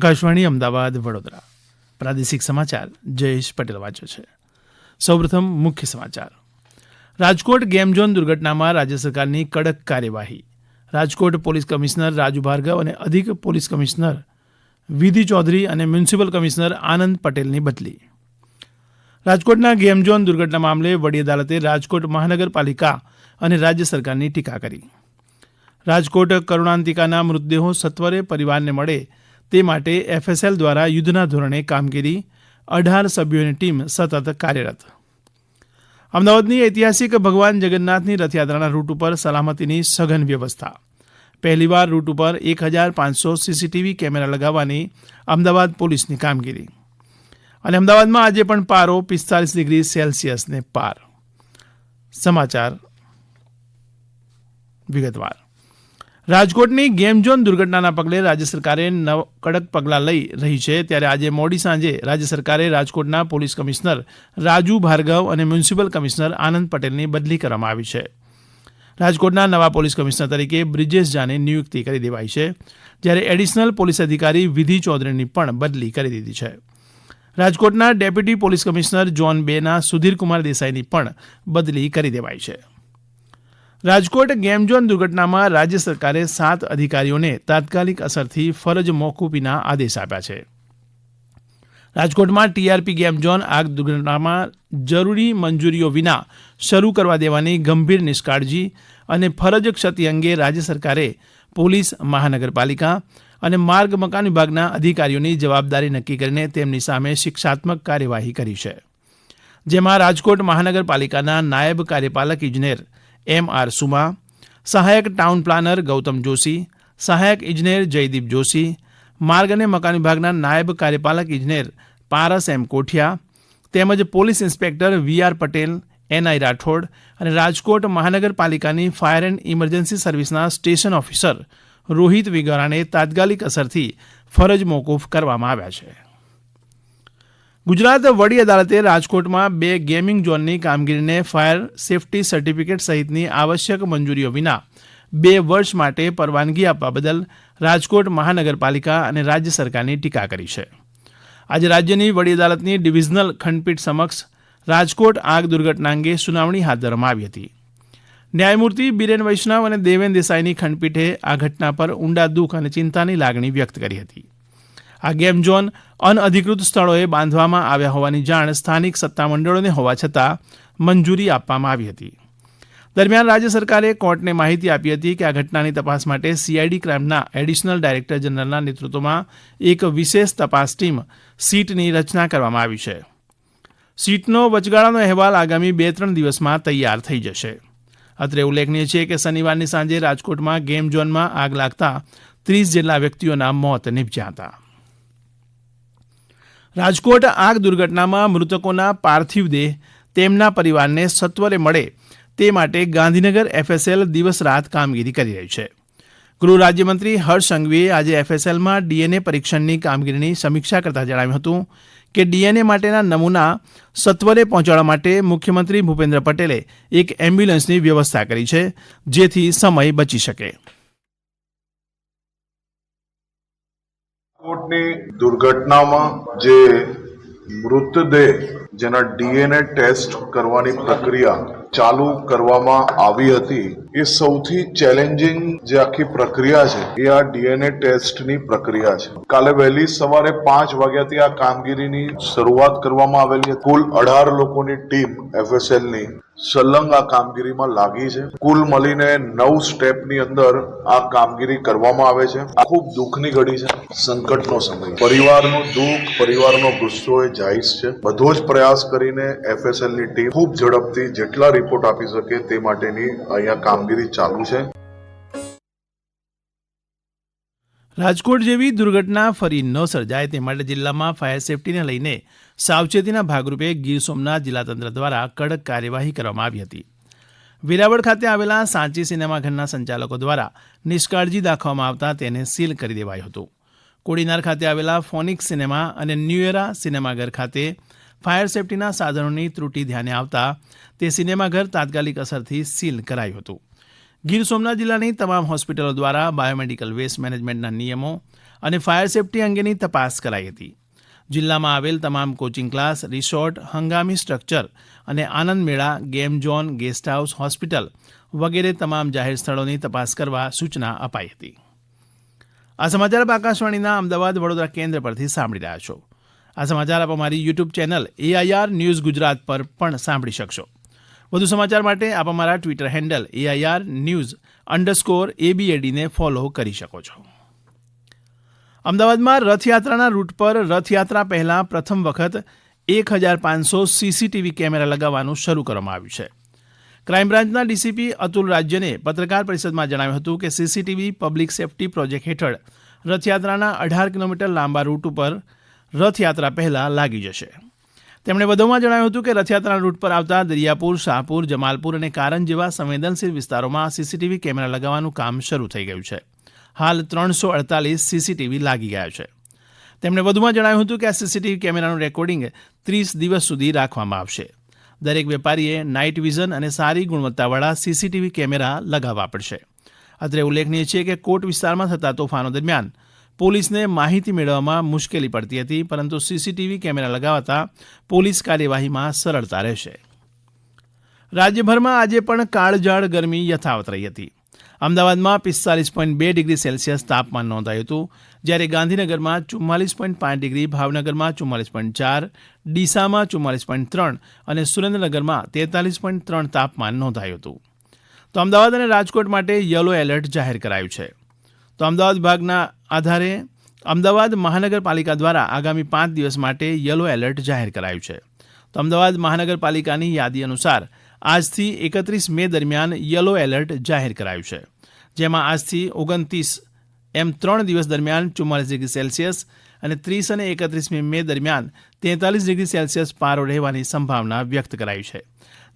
આકાશવાણી, અમદાવાદ, વડોદરા. પ્રાદેશિક સમાચાર, જયેશ પટેલ વાંચે છે. સૌપ્રથમ મુખ્ય સમાચાર. રાજકોટ ગેમ ઝોન દુર્ઘટનામાં રાજ્ય સરકારની કડક કાર્યવાહી. રાજકોટ પોલીસ કમિશનર રાજુ ભાર્ગવ અને અધિક પોલીસ કમિશનર વિધિ ચૌધરી અને મ્યુનિસિપલ કમિશનર આનંદ પટેલની બદલી. રાજકોટના ગેમ ઝોન દુર્ઘટના મામલે વડી અદાલતે રાજકોટ મહાનગરપાલિકા અને રાજ્ય સરકારની ટીકા કરી. રાજકોટ કરુણાંતિકાના મૃતદેહો સત્વરે પરિવારને મળે તે માટે એફએસએલ દ્વારા યુદ્ધના ધોરણે કામગીરી અઢાર સભ્યોની ટીમ સતત કાર્યરત. અમદાવાદની ઐતિહાસિક ભગવાન જગન્નાથની રથયાત્રાના રૂટ ઉપર સલામતીની સઘન વ્યવસ્થા. પહેલીવાર રૂટ ઉપર એક હજાર પાંચસો સીસીટીવી કેમેરા લગાવવાની અમદાવાદ પોલીસની કામગીરી. અને અમદાવાદમાં આજે પણ પારો પિસ્તાલીસ ડિગ્રી સેલ્સિયસને પાર. સમાચાર વિગતવાર. રાજકોટની ગેમ ઝોન દુર્ઘટનાના પગલે રાજ્ય સરકારે નવ કડક પગલાં લઈ રહી છે. ત્યારે આજે મોડી સાંજે રાજ્ય સરકારે રાજકોટના પોલીસ કમિશનર રાજુ ભાર્ગવ અને મ્યુનિસિપલ કમિશનર આનંદ પટેલની બદલી કરવામાં આવી છે. રાજકોટના નવા પોલીસ કમિશનર તરીકે બ્રિજેશ ઝાની નિયુક્તિ કરી દેવાઈ છે. જ્યારે એડિશનલ પોલીસ અધિકારી વિધિ ચૌધરીની પણ બદલી કરી દીધી છે. રાજકોટના ડેપ્યુટી પોલીસ કમિશનર જોન બેના સુધીરકુમાર દેસાઈની પણ બદલી કરી દેવાઈ છે. રાજકોટ ગેમ ઝોન દુર્ઘટનામાં રાજ્ય સરકારે સાત અધિકારીઓને તાત્કાલિક અસરથી ફરજ મોકૂફીના આદેશ આપ્યા છે. રાજકોટમાં ટીઆરપી ગેમ ઝોન આગ દુર્ઘટનામાં જરૂરી મંજૂરીઓ વિના શરૂ કરવા દેવાની ગંભીર નિષ્કાળજી અને ફરજ ક્ષતિ અંગે રાજ્ય સરકારે પોલીસ, મહાનગરપાલિકા અને માર્ગ મકાન વિભાગના અધિકારીઓની જવાબદારી નક્કી કરીને તેમની સામે શિક્ષાત્મક કાર્યવાહી કરી છે. જેમાં રાજકોટ મહાનગરપાલિકાના નાયબ કાર્યપાલક ઇજનેર એમ આર સુમા, સહાયક ટાઉન પ્લાનર ગૌતમ જોશી, સહાયક ઇજનેર જયદીપ જોશી, માર્ગ અને મકાન વિભાગના નાયબ કાર્યપાલક ઇજનેર પારસ એમ કોઠિયા, તેમજ police inspector V R Patel NI Rathod અને રાજકોટ મહાનગરપાલિકાની ફાયર એન્ડ ઇમરજન્સી સર્વિસના સ્ટેશન ઓફિસર રોહિત વિગરાને તાત્કાલિક અસરથી ફરજ મોકૂફ કરવામાં આવ્યા છે. ગુજરાત વડી અદાલતે રાજકોટમાં બે ગેમિંગ ઝોનની કામગીરીને ફાયર સેફટી સર્ટિફિકેટ સહિતની આવશ્યક મંજૂરીઓ વિના બે વર્ષ માટે પરવાનગી આપવા બદલ રાજકોટ મહાનગરપાલિકા અને રાજ્ય સરકારની ટીકા કરી છે. આજે રાજ્યની વડી અદાલતની ડિવિઝનલ ખંડપીઠ સમક્ષ રાજકોટ આગ દુર્ઘટના અંગે સુનાવણી હાથ ધરવામાં આવી હતી. ન્યાયમૂર્તિ બિરેન વૈષ્ણવ અને દેવેન દેસાઈની ખંડપીઠે આ ઘટના પર ઊંડા દુઃખ અને ચિંતાની લાગણી વ્યક્ત કરી હતી. આ ગેમ ઝોન અનઅધિકૃત સ્થળોએ બાંધવામાં આવ્યા હોવાની જાણ સ્થાનિક સત્તામંડળોને હોવા છતાં મંજૂરી આપવામાં આવી હતી. દરમિયાન રાજ્ય સરકારે કોર્ટને માહિતી આપી હતી કે આ ઘટનાની તપાસ માટે સીઆઈડી ક્રાઇમના એડિશનલ ડાયરેક્ટર જનરલના નેતૃત્વમાં એક વિશેષ તપાસ ટીમ સીટની રચના કરવામાં આવી છે. સીટનો વચગાળાનો અહેવાલ આગામી બે ત્રણ દિવસમાં તૈયાર થઈ જશે. અત્રે ઉલ્લેખનીય છે કે શનિવારની સાંજે રાજકોટમાં ગેમ ઝોનમાં આગ લાગતા ત્રીસ જેટલા વ્યક્તિઓના મોત નીપજ્યા હતા. રાજકોટ આગ દુર્ઘટનામાં મૃતકોના પાર્થિવ દેહ તેમના પરિવારને સત્વરે મળે તે માટે ગાંધીનગર એફએસએલ દિવસ રાત કામગીરી કરી રહી છે. ગૃહ રાજ્યમંત્રી હર્ષ સંઘવીએ આજે એફએસએલમાં ડીએનએ પરીક્ષણની કામગીરીની સમીક્ષા કરતા જણાવ્યું હતું કે ડીએનએ માટેના નમૂના સત્વરે પહોંચાડવા માટે મુખ્યમંત્રી ભૂપેન્દ્ર પટેલે એક એમ્બ્યુલન્સની વ્યવસ્થા કરી છે જેથી સમય બચી શકે. કોટની દુર્ઘટનામાં જે મૃતદેહ જેના ડીએનએ ટેસ્ટ કરવાની પ્રક્રિયા ચાલુ કરવામાં આવી હતી એ સૌથી ચેલેન્જિંગ જે આખી પ્રક્રિયા છે, એ આ ડીએનએ ટેસ્ટની પ્રક્રિયા છે. કાલે વહેલી સવારે પાંચ વાગ્યાથી આ કામગીરીની શરૂઆત કરવામાં આવેલી કુલ અઢાર લોકોની ટીમ એફએસએલની સલંગ આ કામગીરીમાં લાગી છે. કુલ મળીને નવ સ્ટેપની અંદર આ કામગીરી કરવામાં આવે છે. આ ખૂબ દુઃખની ઘડી છે. સંકટનો સમય. પરિવારનું દુઃખ, પરિવારનો ગુસ્સો એ જાયઝ છે. બધો જ પ્રયાસ કરીને એફએસએલની ટીમ ખૂબ ઝડપથી જેટલા રિપોર્ટ આપી શકે તે માટેની અહીંયા કામગીરી ચાલુ છે. રાજકોટ જેવી દુર્ઘટના ફરી ન સર્જાય તે માટે જિલ્લામાં ફાયર સેફટીને લઈને સાવચેતીના ભાગરૂપે ગીર સોમનાથ જિલ્લા તંત્ર દ્વારા કડક કાર્યવાહી કરવામાં આવી હતી. વેરાવળ ખાતે આવેલા સાંચી સિનેમાઘરના સંચાલકો દ્વારા નિષ્કાળજી દાખવવામાં આવતા તેને સીલ કરી દેવાયું હતું. કોડીનાર ખાતે આવેલા ફોનિક સિનેમા અને ન્યુએરા સિનેમાઘર ખાતે ફાયર સેફટીના સાધનોની ત્રુટી ધ્યાને આવતા તે સિનેમાઘર તાત્કાલિક અસરથી સીલ કરાયું હતું. ગીર સોમનાથ જિલ્લાની તમામ હોસ્પિટલો દ્વારા બાયોમેડિકલ વેસ્ટ મેનેજમેન્ટના નિયમો અને ફાયર સેફટી અંગેની તપાસ કરાઈ હતી. જિલ્લામાં આવેલ તમામ કોચિંગ ક્લાસ, રિસોર્ટ, હંગામી સ્ટ્રક્ચર અને આનંદ મેળા, game zone, guest house, hospital વગેરે તમામ જાહેર સ્થળોની તપાસ કરવા સૂચના અપાઈ હતી. આ સમાચાર આકાશવાણીના અમદાવાદ વડોદરા કેન્દ્ર પરથી સાંભળી રહ્યા છો. આ સમાચાર આપ અમારી YouTube channel AIR news Gujarat પર પણ સાંભળી શકશો. વધુ સમાચાર માટે આપ અમારા Twitter handle AIR news underscore એબીએડીને ફોલો કરી શકો છો. અમદાવાદમાં રથયાત્રાના રૂટ પર રથયાત્રા પહેલાં પ્રથમ વખત એક હજાર પાંચસો સીસીટીવી કેમેરા લગાવવાનું શરૂ કરવામાં આવ્યું છે. ક્રાઇમ બ્રાન્ચના ડીસીપી અતુલ રાજ્યને પત્રકાર પરિષદમાં જણાવ્યું હતું કે સીસીટીવી પબ્લિક સેફટી પ્રોજેક્ટ હેઠળ રથયાત્રાના અઢાર કિલોમીટર લાંબા રૂટ ઉપર રથયાત્રા પહેલાં લાગી જશે. તેમણે વધુમાં જણાવ્યું હતું કે રથયાત્રાના રૂટ પર આવતા દરિયાપુર, શાહપુર, જમાલપુર અને કારણ જેવા સંવેદનશીલ વિસ્તારોમાં સીસીટીવી કેમેરા લગાવવાનું કામ શરૂ થઈ ગયું છે. હાલ ત્રણસો અડતાલીસ સીસીટીવી લાગી ગયા છે. તેમણે વધુમાં જણાવ્યું હતું કે આ સીસીટીવી કેમેરાનું રેકોર્ડિંગ ત્રીસ દિવસ સુધી રાખવામાં આવશે. દરેક વેપારીએ નાઇટ વિઝન અને સારી ગુણવત્તાવાળા સીસીટીવી કેમેરા લગાવવા પડશે. અત્રે ઉલ્લેખનીય છે કે કોટ વિસ્તારમાં થતા તોફાનો દરમિયાન પોલીસને માહિતી મેળવવામાં મુશ્કેલી પડતી હતી, પરંતુ સીસીટીવી કેમેરા લગાવતા પોલીસ કાર્યવાહીમાં સરળતા રહેશે. રાજ્યભરમાં આજે પણ કાળઝાળ ગરમી યથાવત રહી હતી. અમદાવાદમાં પિસ્તાલીસ પોઈન્ટ બે ડિગ્રી સેલ્સિયસ તાપમાન નોંધાયું હતું, જ્યારે ગાંધીનગરમાં ચુમ્માલીસ પોઈન્ટ પાંચ ડિગ્રી, ભાવનગરમાં ચુમ્માલીસ પોઈન્ટ ચાર, ડીસામાં ચુમ્માલીસ પોઈન્ટ ત્રણ અને સુરેન્દ્રનગરમાં તેતાલીસ પોઈન્ટ ત્રણ તાપમાન નોંધાયું હતું. તો અમદાવાદ અને રાજકોટ માટે યલો એલર્ટ જાહેર કરાયું છે. તો અમદાવાદ વિભાગના આધારે અમદાવાદ મહાનગરપાલિકા દ્વારા આગામી પાંચ દિવસ માટે યલો એલર્ટ જાહેર કરાયું છે. તો અમદાવાદ મહાનગરપાલિકાની યાદી અનુસાર આજથી એકત્રીસ મે દરમિયાન યલો એલર્ટ જાહેર કરાયું છે. જેમાં આજથી ઓગણત્રીસ એમ ત્રણ દિવસ દરમિયાન ચુમ્માલીસ ડિગ્રી સેલ્સિયસ અને ત્રીસ અને એકત્રીસમી મે દરમિયાન તેતાલીસ ડિગ્રી સેલ્સિયસ પારો રહેવાની સંભાવના વ્યક્ત કરાઈ છે.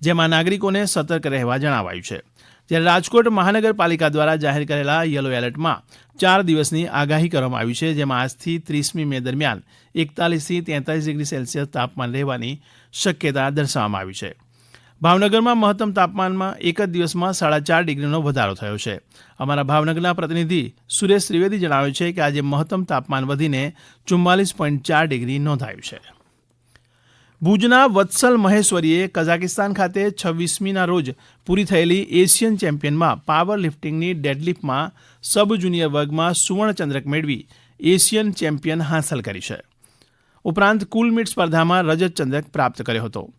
જેમાં નાગરિકોને સતર્ક રહેવા જણાવાયું છે. જ્યારે રાજકોટ મહાનગરપાલિકા દ્વારા જાહેર કરેલા યલો એલર્ટમાં ચાર દિવસની આગાહી કરવામાં આવી છે, જેમાં આજથી ત્રીસમી મે દરમિયાન એકતાલીસથી તેતાલીસ ડિગ્રી સેલ્સિયસ તાપમાન રહેવાની શક્યતા દર્શાવવામાં આવી છે. ભાવનગરમાં મહત્તમ તાપમાનમાં એક જ દિવસમાં સાડા ચાર ડિગ્રીનો વધારો થયો છે. અમારા ભાવનગરના પ્રતિનિધિ સુરેશ ત્રિવેદી જણાવે છે કે આજે મહત્તમ તાપમાન વધીને ચુમ્માલીસ પોઈન્ટ ચાર ડિગ્રી નોંધાયું છે. ભુજના વત્સલ મહેશ્વરીએ કઝાકિસ્તાન ખાતે છવ્વીસમીના રોજ પૂરી થયેલી એશિયન ચેમ્પિયનમાં પાવર લિફ્ટિંગની ડેડલિફ્ટમાં સબ જુનિયર વર્ગમાં સુવર્ણચંદ્રક મેળવી એશિયન ચેમ્પિયન હાંસલ કરી છે. ઉપરાંત કુલ મીટ સ્પર્ધામાં રજત ચંદ્રક પ્રાપ્ત કર્યો હતો.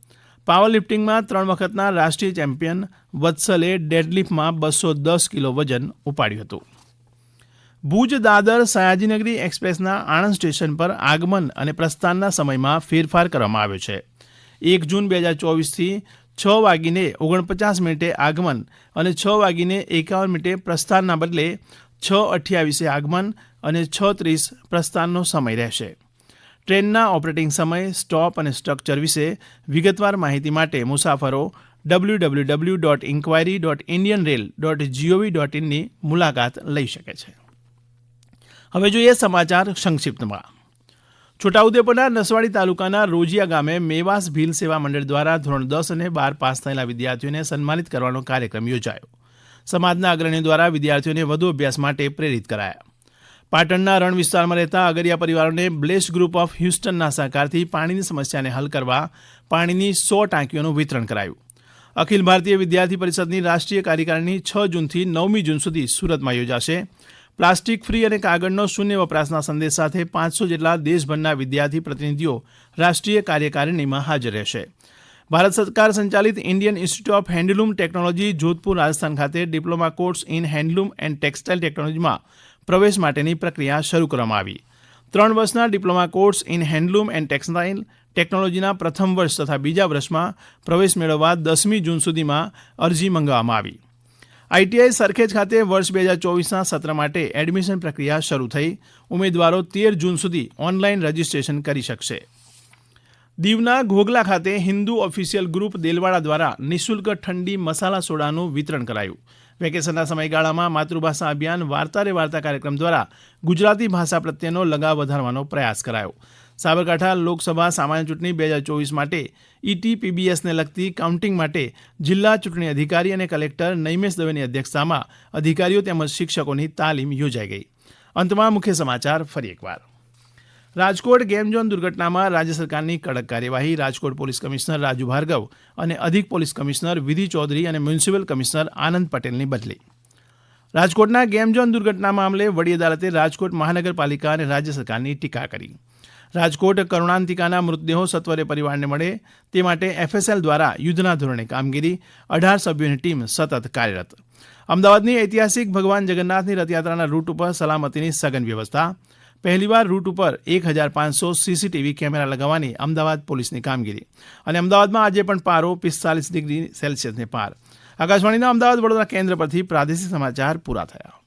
પાવર લિફ્ટિંગમાં ત્રણ વખતના રાષ્ટ્રીય ચેમ્પિયન વત્સલે ડેડલિફ્ટમાં બસો દસ કિલો વજન ઉપાડ્યું હતું. ભુજ દાદર સયાજીનગરી એક્સપ્રેસના આણંદ સ્ટેશન પર આગમન અને પ્રસ્થાનના સમયમાં ફેરફાર કરવામાં આવ્યો છે. એક જૂન બે હજાર ચોવીસથી છ વાગીને ઓગણપચાસ મિનિટે આગમન અને છ વાગીને એકાવન મિનિટે પ્રસ્થાનના બદલે છ અઠ્યાવીસે આગમન અને છ ત્રીસ પ્રસ્થાનનો સમય રહેશે. ટ્રેનના ઓપરેટિંગ સમય, સ્ટોપ અને સ્ટ્રક્ચર વિશે વિગતવાર માહિતી માટે મુસાફરો W W W dot inquiry dot Indian rail dot G O V dot ઇનની મુલાકાત લઈ શકે છે. હવે જોઈએ સમાચાર સંક્ષિપ્તમાં. છોટાઉદેપુરના નસવાડી તાલુકાના રોજિયા ગામે મેવાસ ભીલ સેવા મંડળ દ્વારા ધોરણ દસ અને બાર પાસ થયેલા વિદ્યાર્થીઓને સન્માનિત કરવાનો કાર્યક્રમ યોજાયો. સમાજના અગ્રણીઓ દ્વારા વિદ્યાર્થીઓને વધુ અભ્યાસ માટે પ્રેરિત કરાયા. પાટણના રણ વિસ્તારમાં રહેતા અગરિયા પરિવારોને બ્લેસ ગ્રુપ ઓફ હ્યુસ્ટનના સહકારથી પાણીની સમસ્યાને હલ કરવા પાણીની સો ટાંકીઓનું વિતરણ કરાયું. અખિલ ભારતીય વિદ્યાર્થી પરિષદની રાષ્ટ્રીય કાર્યકારિણી છ જૂનથી નવમી જૂન સુધી સુરતમાં યોજાશે. પ્લાસ્ટિક ફ્રી અને કાગળનો શૂન્ય વપરાશના સંદેશ સાથે પાંચસો જેટલા દેશભરના વિદ્યાર્થી પ્રતિનિધિઓ રાષ્ટ્રીય કાર્યકારિણીમાં હાજર રહેશે. ભારત સરકાર સંચાલિત Indian Institute of handloom technology Jodhpur Rajasthan ખાતે diploma course in handloom and textile ટેકનોલોજીમાં પ્રવેશ માટેની પ્રક્રિયા શરૂ કરવામાં આવી. ત્રણ વર્ષના diploma course in handloom and textile ટેકનોલોજીના પ્રથમ વર્ષ તથા બીજા વર્ષમાં પ્રવેશ મેળવવા દસમી જૂન સુધીમાં અરજી મંગાવવામાં આવી. આઈટીઆઈ સરખેજ ખાતે વર્ષ બે હજાર ચોવીસના સત્ર માટે એડમિશન પ્રક્રિયા શરૂ થઈ. ઉમેદવારો તેર જૂન સુધી ઓનલાઈન રજીસ્ટ્રેશન કરી શકશે. દીવના ઘોઘલા ખાતે હિન્દુ ઓફિશિયલ ગ્રુપ દેલવાડા દ્વારા નિઃશુલ્ક ઠંડી મસાલા સોડાનું વિતરણ કરાયું. વેકેશનના સમયગાળામાં માતૃભાષા અભિયાન વાર્તા રે વાર્તા કાર્યક્રમ દ્વારા ગુજરાતી ભાષા પ્રત્યેનો લગાવ વધારવાનો પ્રયાસ કરાયો. સાબરકાંઠા લોકસભા સામાન્ય ચૂંટણી બે હજાર ચોવીસ માટે ઇટી પીબીએસને લગતી કાઉન્ટિંગ માટે જિલ્લા ચૂંટણી અધિકારી અને કલેક્ટર નૈમેશ દવેની અધ્યક્ષતામાં અધિકારીઓ તેમજ શિક્ષકોની તાલીમ યોજાઈ ગઈ. અંતમાં મુખ્ય સમાચાર ફરી એકવાર. રાજકોટ ગેમ ઝોન દુર્ઘટનામાં રાજ્ય સરકારની કડક કાર્યવાહી રાજકોટ પોલીસ કમિશનર રાજુ ભાર્ગવ અને અધિક પોલીસ કમિશનર વિધિ ચૌધરી અને મ્યુનિસિપલ કમિશનર આનંદ પટેલની બદલી. રાજકોટના ગેમ ઝોન દુર્ઘટના મામલે વડી અદાલતે રાજકોટ મહાનગરપાલિકા અને રાજ્ય સરકારની ટીકા કરી. રાજકોટ, કરુણાંતિકાના મૃતદેહો સત્વરે પરિવારને મળે. તે માટે એફએસએલ દ્વારા યુદ્ધના ધોરણે કામગીરી. અઢાર સભ્યોની ટીમ સતત કાર્યરત. અમદાવાદની ઐતિહાસિક ભગવાન જગન્નાથની રથયાત્રાના રૂટ ઉપર સલામતીની સઘન વ્યવસ્થા. પહેલીવાર રૂટ ઉપર એક હજાર પાંચસો સીસીટીવી કેમેરા લગાવવાની અમદાવાદ પોલીસની કામગીરી. અને અમદાવાદમાં આજે પણ પારો પિસ્તાલીસ ડિગ્રી સેલ્સિયસને પાર. આકાશવાણીના અમદાવાદ વડોદરા કેન્દ્ર પરથી પ્રાદેશિક સમાચાર પૂરા થયા.